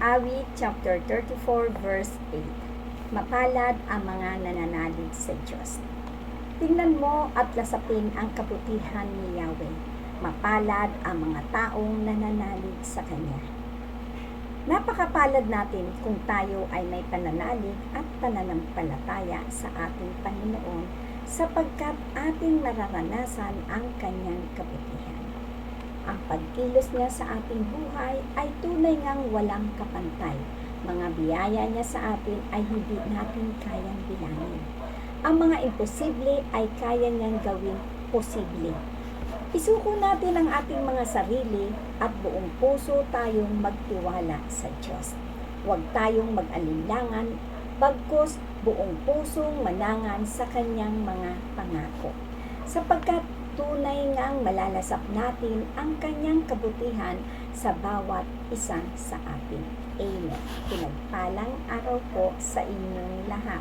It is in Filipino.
Awit chapter 34 verse 8. Mapalad ang mga nananalig sa Diyos. Tingnan mo at lasapin ang kabutihan ni Yahweh. Mapalad ang mga taong nananalig sa Kanya. Napakapalad natin kung tayo ay may pananalig at pananampalataya sa ating Panginoon sapagkat ating nararanasan ang Kanyang kabutihan. Ang pagkilos niya sa ating buhay ay tunay ngang walang kapantay. Mga biyaya niya sa atin ay hindi natin kayang bilangin. Ang mga imposible ay kaya niyang gawing posible. Isuko natin ang ating mga sarili at buong puso tayong magtiwala sa Diyos. Huwag tayong mag-alinlangan, bagkus buong pusong manangan sa kanyang mga pangako. Sapagkat tunay ngang malalasap natin ang kanyang kabutihan sa bawat isa sa atin. Amen. Pinagpalang araw po sa inyong lahat.